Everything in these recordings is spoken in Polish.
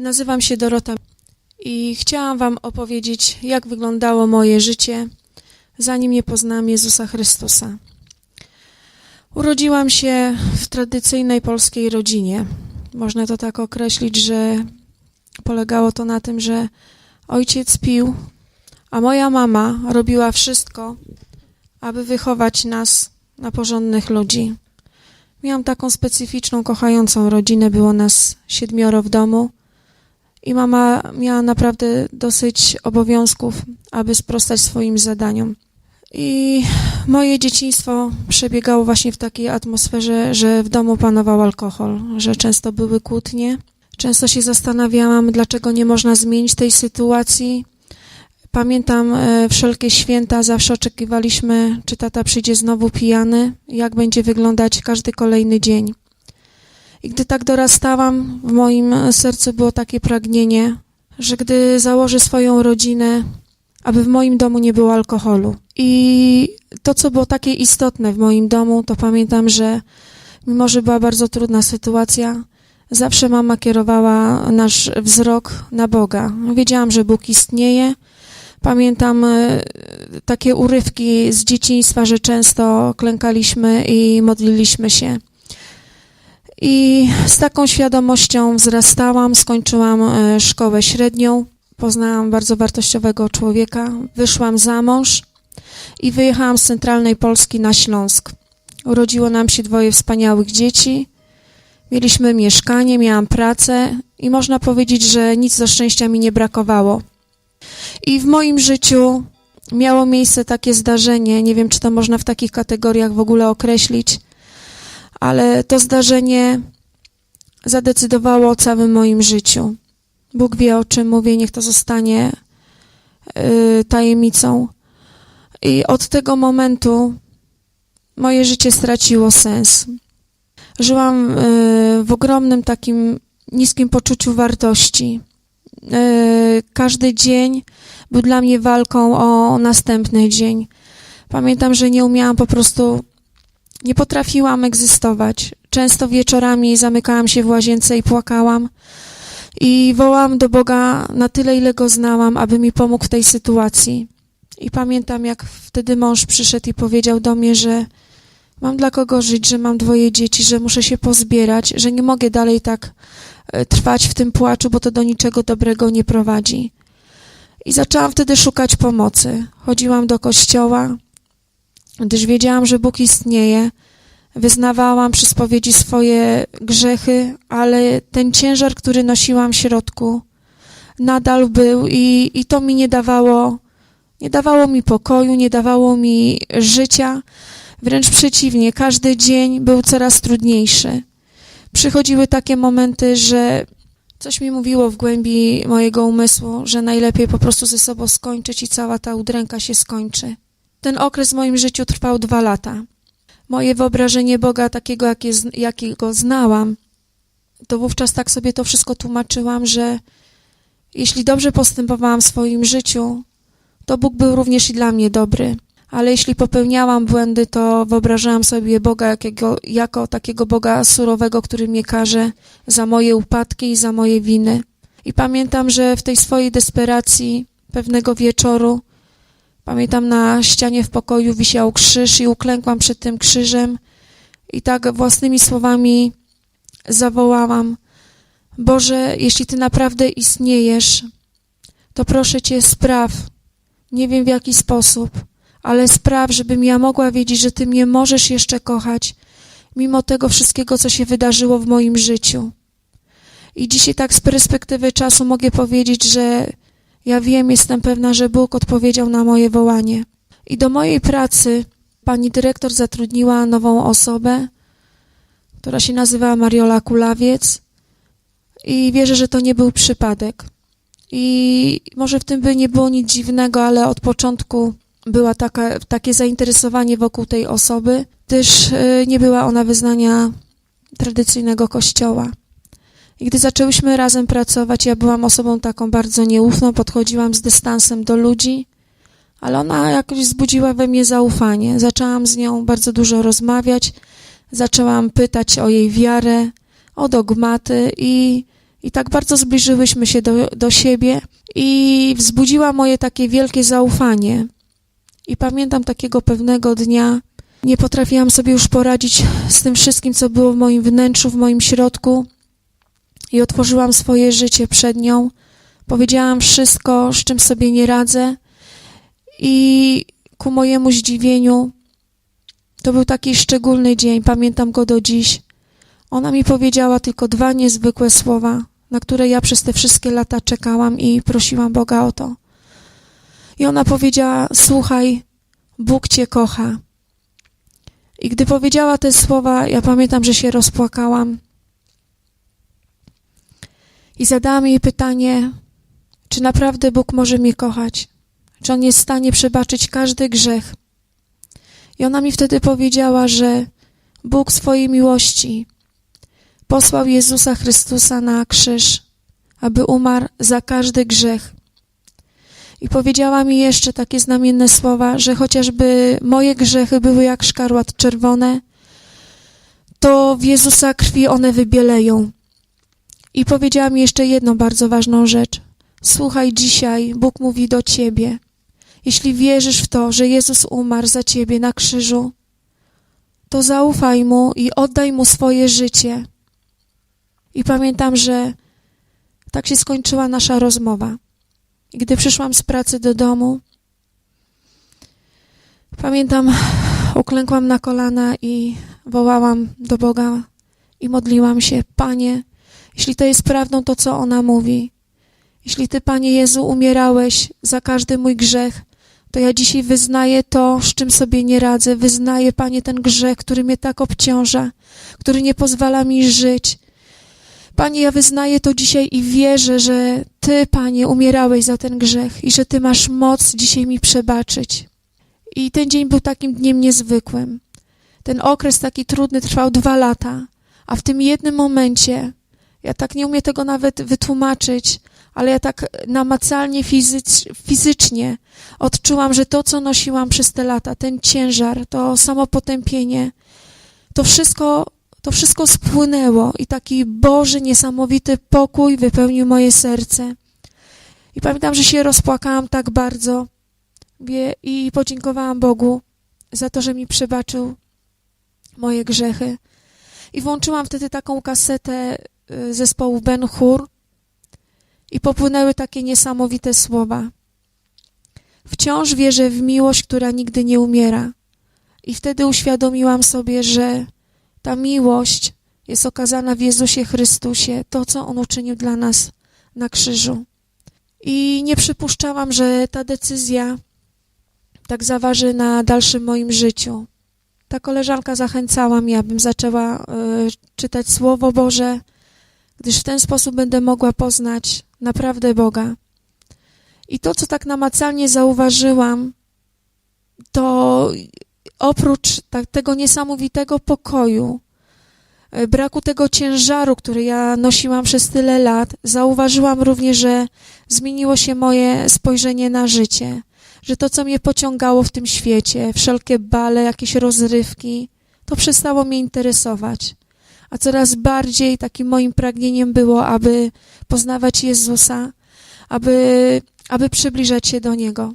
Nazywam się Dorota i chciałam Wam opowiedzieć, jak wyglądało moje życie, zanim nie poznałam Jezusa Chrystusa. Urodziłam się w tradycyjnej polskiej rodzinie. Można to tak określić, że polegało to na tym, że ojciec pił, a moja mama robiła wszystko, aby wychować nas na porządnych ludzi. Miałam taką specyficzną, kochającą rodzinę, było nas siedmioro w domu i mama miała naprawdę dosyć obowiązków, aby sprostać swoim zadaniom. I moje dzieciństwo przebiegało właśnie w takiej atmosferze, że w domu panował alkohol, że często były kłótnie. Często się zastanawiałam, dlaczego nie można zmienić tej sytuacji. Pamiętam e, wszelkie święta, zawsze oczekiwaliśmy, czy tata przyjdzie znowu pijany, jak będzie wyglądać każdy kolejny dzień. I gdy tak dorastałam, w moim sercu było takie pragnienie, że gdy założę swoją rodzinę, aby w moim domu nie było alkoholu. I to, co było takie istotne w moim domu, to pamiętam, że mimo, że była bardzo trudna sytuacja, zawsze mama kierowała nasz wzrok na Boga. Wiedziałam, że Bóg istnieje. Pamiętam e, takie urywki z dzieciństwa, że często klękaliśmy i modliliśmy się. I z taką świadomością wzrastałam, skończyłam e, szkołę średnią, poznałam bardzo wartościowego człowieka, wyszłam za mąż i wyjechałam z centralnej Polski na Śląsk. Urodziło nam się dwoje wspaniałych dzieci, mieliśmy mieszkanie, miałam pracę i można powiedzieć, że nic do szczęścia mi nie brakowało. I w moim życiu miało miejsce takie zdarzenie, nie wiem, czy to można w takich kategoriach w ogóle określić, ale to zdarzenie zadecydowało o całym moim życiu. Bóg wie, o czym mówię, niech to zostanie y, tajemnicą. I od tego momentu moje życie straciło sens. Żyłam y, w ogromnym takim niskim poczuciu wartości. Y, każdy dzień był dla mnie walką o następny dzień. Pamiętam, że nie umiałam po prostu nie potrafiłam egzystować. Często wieczorami zamykałam się w łazience i płakałam. I wołałam do Boga na tyle, ile go znałam, aby mi pomógł w tej sytuacji. I pamiętam, jak wtedy mąż przyszedł i powiedział do mnie, że mam dla kogo żyć, że mam dwoje dzieci, że muszę się pozbierać, że nie mogę dalej tak e, trwać w tym płaczu, bo to do niczego dobrego nie prowadzi. I zaczęłam wtedy szukać pomocy. Chodziłam do kościoła, gdyż wiedziałam, że Bóg istnieje. Wyznawałam przy spowiedzi swoje grzechy, ale ten ciężar, który nosiłam w środku, nadal był i, i to mi nie dawało, nie dawało mi pokoju, nie dawało mi życia. Wręcz przeciwnie, każdy dzień był coraz trudniejszy. Przychodziły takie momenty, że coś mi mówiło w głębi mojego umysłu, że najlepiej po prostu ze sobą skończyć i cała ta udręka się skończy. Ten okres w moim życiu trwał dwa lata. Moje wyobrażenie Boga, takiego, jakie, jakiego znałam, to wówczas tak sobie to wszystko tłumaczyłam, że jeśli dobrze postępowałam w swoim życiu, to Bóg był również i dla mnie dobry. Ale jeśli popełniałam błędy, to wyobrażałam sobie Boga jakiego, jako takiego Boga surowego, który mnie karze za moje upadki i za moje winy. I pamiętam, że w tej swojej desperacji pewnego wieczoru Pamiętam, na ścianie w pokoju wisiał krzyż i uklękłam przed tym krzyżem i tak własnymi słowami zawołałam: Boże, jeśli Ty naprawdę istniejesz, to proszę Cię, spraw, nie wiem w jaki sposób, ale spraw, żebym ja mogła wiedzieć, że Ty mnie możesz jeszcze kochać, mimo tego wszystkiego, co się wydarzyło w moim życiu. I dzisiaj tak z perspektywy czasu mogę powiedzieć, że ja wiem, jestem pewna, że Bóg odpowiedział na moje wołanie. I do mojej pracy pani dyrektor zatrudniła nową osobę, która się nazywa Mariola Kulawiec i wierzę, że to nie był przypadek. I może w tym by nie było nic dziwnego, ale od początku była taka, takie zainteresowanie wokół tej osoby, gdyż y, nie była ona wyznania tradycyjnego kościoła. I gdy zaczęłyśmy razem pracować, ja byłam osobą taką bardzo nieufną, podchodziłam z dystansem do ludzi, ale ona jakoś wzbudziła we mnie zaufanie. Zaczęłam z nią bardzo dużo rozmawiać, zaczęłam pytać o jej wiarę, o dogmaty i I tak bardzo zbliżyłyśmy się do, do siebie i wzbudziła moje takie wielkie zaufanie. I pamiętam takiego pewnego dnia, nie potrafiłam sobie już poradzić z tym wszystkim, co było w moim wnętrzu, w moim środku. I otworzyłam swoje życie przed nią. Powiedziałam wszystko, z czym sobie nie radzę. I ku mojemu zdziwieniu, to był taki szczególny dzień, pamiętam go do dziś. Ona mi powiedziała tylko dwa niezwykłe słowa, na które ja przez te wszystkie lata czekałam i prosiłam Boga o to. I ona powiedziała: Słuchaj, Bóg cię kocha. I gdy powiedziała te słowa, ja pamiętam, że się rozpłakałam. I zadałam jej pytanie, czy naprawdę Bóg może mnie kochać? Czy On jest w stanie przebaczyć każdy grzech? I ona mi wtedy powiedziała, że Bóg swojej miłości posłał Jezusa Chrystusa na krzyż, aby umarł za każdy grzech. I powiedziała mi jeszcze takie znamienne słowa, że chociażby moje grzechy były jak szkarłat czerwone, to w Jezusa krwi one wybieleją. I powiedziała mi jeszcze jedną bardzo ważną rzecz. Słuchaj, dzisiaj Bóg mówi do ciebie. Jeśli wierzysz w to, że Jezus umarł za ciebie na krzyżu, to zaufaj Mu i oddaj Mu swoje życie. I pamiętam, że tak się skończyła nasza rozmowa. I gdy przyszłam z pracy do domu, pamiętam, uklękłam na kolana i wołałam do Boga i modliłam się, Panie, jeśli to jest prawdą, to co ona mówi, jeśli Ty, Panie Jezu, umierałeś za każdy mój grzech, to ja dzisiaj wyznaję to, z czym sobie nie radzę. Wyznaję, Panie, ten grzech, który mnie tak obciąża, który nie pozwala mi żyć. Panie, ja wyznaję to dzisiaj i wierzę, że Ty, Panie, umierałeś za ten grzech i że Ty masz moc dzisiaj mi przebaczyć. I ten dzień był takim dniem niezwykłym. Ten okres taki trudny trwał dwa lata, a w tym jednym momencie, ja tak nie umiem tego nawet wytłumaczyć, ale ja tak namacalnie, fizycz, fizycznie odczułam, że to, co nosiłam przez te lata, ten ciężar, to samopotępienie, to wszystko, to wszystko spłynęło i taki Boży, niesamowity pokój wypełnił moje serce. I pamiętam, że się rozpłakałam tak bardzo i podziękowałam Bogu za to, że mi przebaczył moje grzechy. I włączyłam wtedy taką kasetę zespołu Ben Hur, i popłynęły takie niesamowite słowa. Wciąż wierzę w miłość, która nigdy nie umiera. I wtedy uświadomiłam sobie, że ta miłość jest okazana w Jezusie Chrystusie, to, co On uczynił dla nas na krzyżu. I nie przypuszczałam, że ta decyzja tak zaważy na dalszym moim życiu. Ta koleżanka zachęcała mnie, abym zaczęła y, czytać Słowo Boże, gdyż w ten sposób będę mogła poznać naprawdę Boga. I to, co tak namacalnie zauważyłam, to oprócz tak, tego niesamowitego pokoju, e, braku tego ciężaru, który ja nosiłam przez tyle lat, zauważyłam również, że zmieniło się moje spojrzenie na życie, że to, co mnie pociągało w tym świecie, wszelkie bale, jakieś rozrywki, to przestało mnie interesować a coraz bardziej takim moim pragnieniem było, aby poznawać Jezusa, aby, aby przybliżać się do Niego.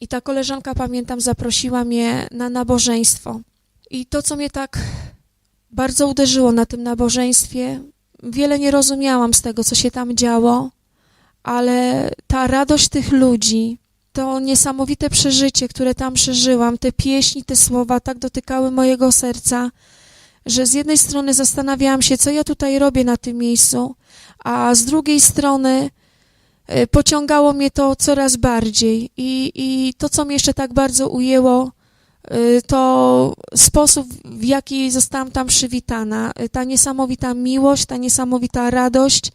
I ta koleżanka, pamiętam, zaprosiła mnie na nabożeństwo. I to, co mnie tak bardzo uderzyło na tym nabożeństwie, wiele nie rozumiałam z tego, co się tam działo, ale ta radość tych ludzi, to niesamowite przeżycie, które tam przeżyłam, te pieśni, te słowa tak dotykały mojego serca, że z jednej strony zastanawiałam się, co ja tutaj robię na tym miejscu, a z drugiej strony e, pociągało mnie to coraz bardziej. I, i to, co mnie jeszcze tak bardzo ujęło, e, to sposób, w jaki zostałam tam przywitana. E, ta niesamowita miłość, ta niesamowita radość,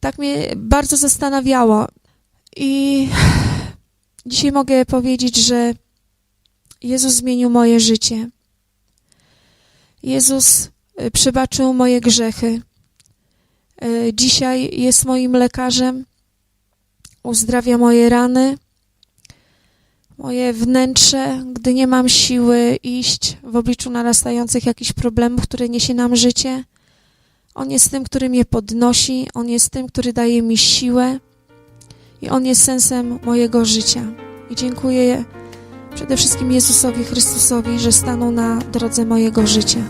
tak mnie bardzo zastanawiało. I dzisiaj mogę powiedzieć, że Jezus zmienił moje życie. Jezus y, przebaczył moje grzechy. Y, dzisiaj jest moim lekarzem, uzdrawia moje rany, moje wnętrze, gdy nie mam siły iść w obliczu narastających jakichś problemów, które niesie nam życie. On jest tym, który mnie podnosi, On jest tym, który daje mi siłę i On jest sensem mojego życia. I dziękuję Przede wszystkim Jezusowi Chrystusowi, że stanął na drodze mojego życia.